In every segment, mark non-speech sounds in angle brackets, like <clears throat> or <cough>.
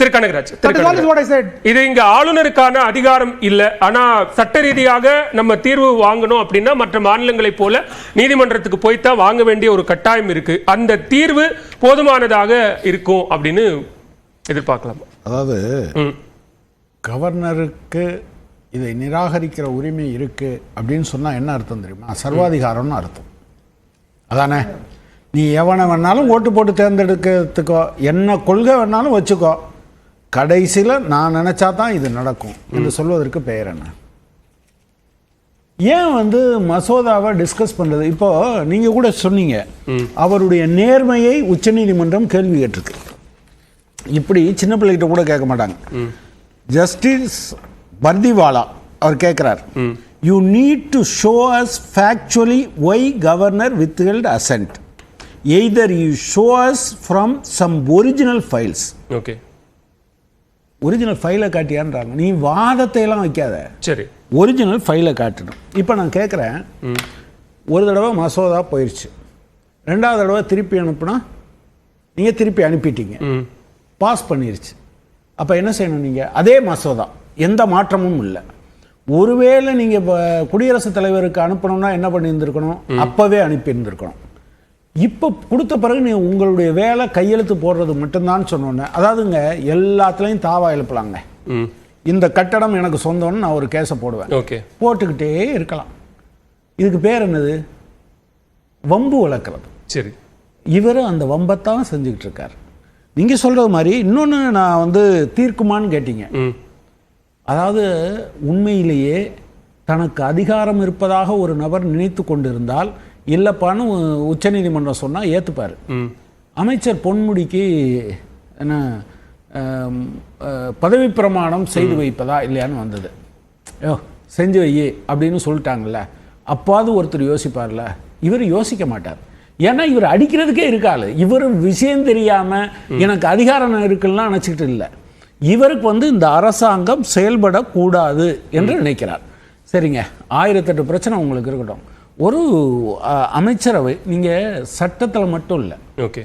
Thiru Kanagaraj Thiru That is all is Kanagaraj. what I said. இது இங்க ஆளுநருக்கான அதிகாரம் இல்ல. ஆனா சட்ட ரீதியாக நம்ம தீர்வு வாங்கணும் அப்படின்னா மற்ற மாநிலங்களைப் போல நீதிமன்றத்துக்கு போய்த்தான் வாங்க வேண்டிய ஒரு கட்டாயம் இருக்கு. அந்த தீர்வு போதுமானதாக இருக்கும் அப்படின்னு எதிர்பார்க்கலாம். அதாவது ம். கவர்னருக்கு இதை நிராகரிக்கிற உரிமை இருக்கு அப்படின்னு சொன்னா என்ன அர்த்தம் தெரியுமா? சர்வாதிகாரம்னு அர்த்தம். அதானே? நீ எவனை வேணாலும் ஓட்டு போட்டு தேர்ந்தெடுக்கிறதுக்கோ என்ன கொள்கை வேணாலும் வச்சுக்கோ. கடைசியில் நான் நினைச்சா தான் இது நடக்கும் என்று சொல்வதற்கு பெயர் என்ன? ஏன் வந்து மசோதாவை டிஸ்கஸ் பண்றது? இப்போ நீங்க கூட சொன்னீங்க அவருடைய நேர்மையை உச்சநீதிமன்றம் கேள்வி கேட்டிருக்கு. இப்படி சின்ன பிள்ளைகிட்ட கூட கேட்க மாட்டாங்க. ஜஸ்டிஸ் பர்திவாலா அவர் கேட்கிறார். You need to show us factually why governor withheld assent either you show us from some original files okay original ஃபைலை காட்டியான்றாங்க. நீ வாதத்தை எல்லாம் வைக்காத. சரி. ஒரிஜினல் ஃபைலை காட்டணும். இப்போ நான் கேட்குறேன் ஒரு தடவை மசோதா போயிடுச்சு ரெண்டாவது தடவை திருப்பி அனுப்புனா நீங்கள் திருப்பி அனுப்பிட்டீங்க. பாஸ் பண்ணிருச்சு. அப்போ என்ன செய்யணும் நீங்கள் அதே மசோதா. எந்த மாற்றமும் இல்லை. ஒருவேளை நீங்கள் இப்போ குடியரசுத் தலைவருக்கு அனுப்பணும்னா என்ன பண்ணியிருந்திருக்கணும்? அப்போவே அனுப்பியிருந்திருக்கணும். இப்போ கொடுத்த பிறகு நீ உங்களுடைய வேலை கையெழுத்து போடுறது மட்டும்தான் சொன்னோன்னே அதாவதுங்க எல்லாத்துலேயும் தாவா எழுப்பலாங்க. ம். இந்த கட்டடம் எனக்கு சொந்தம்னு நான் ஒரு கேஸை போடுவேன். ஓகே. போட்டுக்கிட்டே இருக்கலாம். இதுக்கு பேர் என்னது? வம்பு வளர்க்குறது. சரி. இவர் அந்த வம்பத்தான் செஞ்சுக்கிட்டு இருக்கார். நீங்கள் சொல்கிறது மாதிரி இன்னொன்று நான் வந்து தீர்க்குமான்னு கேட்டீங்க. அதாவது உண்மையிலேயே தனக்கு அதிகாரம் இருப்பதாக ஒரு நபர் நினைத்து கொண்டிருந்தால் இல்லைப்பான்னு உச்சநீதிமன்றம் சொன்னால் ஏற்றுப்பார் அமைச்சர் பொன்முடிக்கு என்ன பதவி பிரமாணம் செய்து வைப்பதா இல்லையான்னு வந்தது. யோ செஞ்சு வை அப்படின்னு சொல்லிட்டாங்கல்ல. அப்பாவது ஒருத்தர் யோசிப்பார்ல. இவர் யோசிக்க மாட்டார். ஏன்னா இவர் அடிக்கிறதுக்கே இருக்காது இவர் விஷயம் தெரியாம எனக்கு அதிகாரம் இருக்குன்னா நினச்சிக்கிட்டு இல்லை. இவருக்கு வந்து இந்த அரசாங்கம் செயல்படக்கூடாது என்று நினைக்கிறார். சரிங்க. ஆயிரத்தெட்டு பிரச்சனை உங்களுக்கு இருக்கட்டும். ஒரு அமைச்சரவை நீங்கள் சட்டத்தில் மட்டும் இல்லை. ஓகே.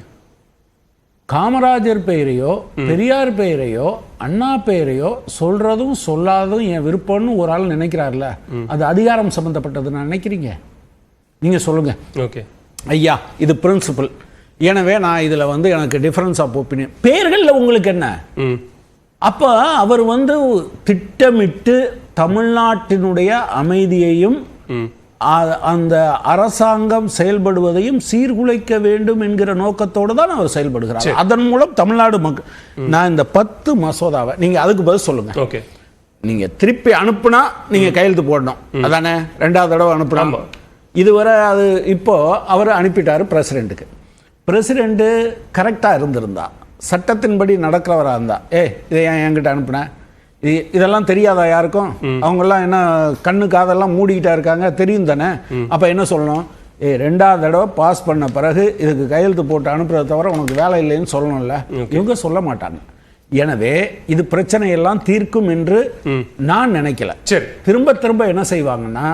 காமராஜர் பெயரையோ பெரியார் பெயரையோ அண்ணா பெயரையோ சொல்றதும் சொல்லாததும் என் விருப்பம்னு ஒரு ஆள் நினைக்கிறார்ல அது அதிகாரம் சம்பந்தப்பட்டது நான் நினைக்கிறீங்க? நீங்க சொல்லுங்க. ஓகே. ஐயா இது பிரின்சிபல் எனவே நான் இதுல வந்து எனக்கு டிஃபரன்ஸ் ஆஃப் ஒப்பீனியன் பெயர்கள்ல உங்களுக்கு என்ன? அப்ப அவர் வந்து திட்டமிட்டு தமிழ்நாட்டினுடைய அமைதியையும் அந்த அரசாங்கம் செயல்படுவதையும் சீர்குலைக்க வேண்டும் என்கிற நோக்கத்தோடு தான் அவர் செயல்படுகிறார். அதன் மூலம் தமிழ்நாடு மக்கள் நான் இந்த பத்து மசோதாவை நீங்க அதுக்கு பதில் சொல்லுங்க. ஓகே. நீங்க திருப்பி அனுப்புனா நீங்க கையெழுத்து போடணும். அதானே? ரெண்டாவது தடவை அனுப்புனா. இதுவரை அது இப்போ அவர் அனுப்பிட்டாரு பிரசிடென்ட்டுக்கு. பிரசிடென்ட் கரெக்டா இருந்திருந்தா. சட்டத்தின்படி நடக்கிறவரா இருந்தா. ஏ இதை ஏன் என்கிட்ட அனுப்புன? இ- இதெல்லாம் தெரியாதா யாருக்கும்? அவங்கெல்லாம் என்ன கண்ணு காதெல்லாம் மூடிக்கிட்டா இருக்காங்க தெரியும் தானே? அப்ப என்ன சொல்லணும்? ஏ ரெண்டாவது தடவை பாஸ் பண்ண பிறகு இதுக்கு கையெழுத்து போட்டு அனுப்புறதை தவிர உனக்கு வேலை இல்லைன்னு சொல்லணும்ல. இவங்க சொல்ல மாட்டாங்க. எனவே இது பிரச்சனையெல்லாம் தீர்க்கும் என்று நான் நினைக்கல. சரி. திரும்ப திரும்ப என்ன செய்வாங்கன்னா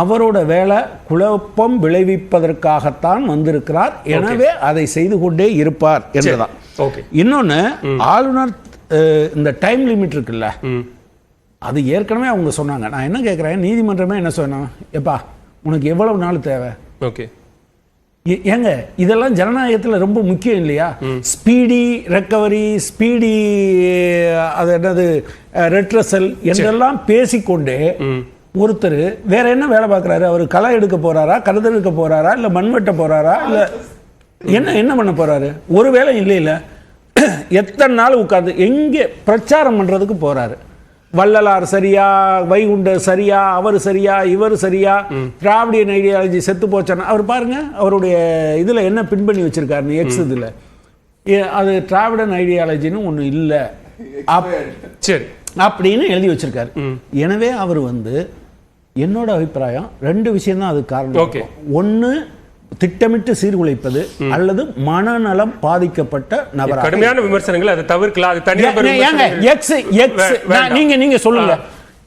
அவரோட வேலை குழப்பம் விளைவிப்பதற்காகத்தான் வந்திருக்கிறார். எனவே அதை செய்து கொண்டே இருப்பார் என்றுதான். இன்னொன்னு ஆளுநர் இந்த டைம் லிமிட் இருக்குல்ல அது ஏற்கனவே அவங்க சொன்னாங்க. நான் என்ன கேட்குறேன் நீதிமன்றமே என்ன சொன்னோம் எப்பா உனக்கு எவ்வளவு நாள் தேவை? ஓகே. ஏங்க இதெல்லாம் ஜனநாயகத்தில் ரொம்ப முக்கியம் இல்லையா? ஸ்பீடி ரெக்கவரி ஸ்பீடி அது என்னது ரெட்ரசல் என்றெல்லாம் பேசிக்கொண்டே ஒருத்தர் வேற என்ன வேலை பார்க்குறாரு? அவர் களை எடுக்க போறாரா? கருது எடுக்க போறாரா? இல்லை மண் வெட்ட போறாரா? இல்லை என்ன என்ன பண்ண போறாரு? ஒரு வேலை இல்லை இல்லை <clears throat> எத்தனை நாள் உட்கார்ந்து எங்கே பிரச்சாரம் பண்றதுக்கு போறாரு? வள்ளலார் சரியா வைகுண்டர் சரியா அவர் சரியா இவர் சரியா திராவிடியன் ஐடியாலஜி செத்து போச்சான அவர் பாருங்க அவருடைய இதுல என்ன பின் பண்ணி வச்சிருக்காரு எக்ஸ் இதுல. அது திராவிடன் ஐடியாலஜின்னு ஒண்ணு இல்ல. சரி. அப்படின்னு எழுதி வச்சிருக்காரு. எனவே அவர் வந்து என்னோட அபிப்பிராயம் ரெண்டு விஷயம் தான் அது காரணம் Okay. திட்டமிட்டு சீர்குலைப்பது அல்லது மனநலம் பாதிக்கப்பட்ட நபராக கடுமையான விமர்சனங்கள் அதை தவிர்க்கலாம். அது வே- நான் வேண்டாம். நீங்க நீங்க சொல்லுங்க.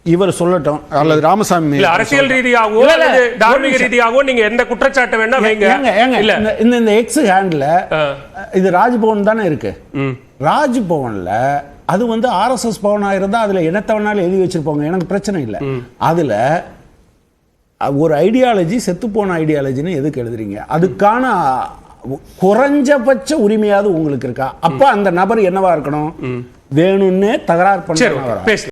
இவர் சொல்லட்டும் அல்லது ராமசாமி அரசியல் ரீதியாகவோ அல்லது தார்மீக. ரீதியாகவோ நீங்க எந்த குற்றச்சாட்டை வேணா வைங்க. இல்ல. இந்த- இந்த எக்ஸ் ஹேண்ட்ல. இது ராஜ்பவன் தானே இருக்கு? ராஜ்பவன்ல அது வந்து ஆர்எஸ்எஸ் பவனா இருந்தா அதுல என்னத்த வேணாலும் எழுதி வச்சிருப்பாங்க. எனக்கு பிரச்சனை இல்லை. அதுல ஒரு ஐடியாலஜி செத்துப்போன ஐடியாலஜின்னு எதுக்கு எழுதுறீங்க? அதுக்கான குறைஞ்சபட்ச உரிமையாவது உங்களுக்கு இருக்கா? அப்ப அந்த நபர் என்னவா இருக்கணும்? வேணும்னே தகராறு பண்ண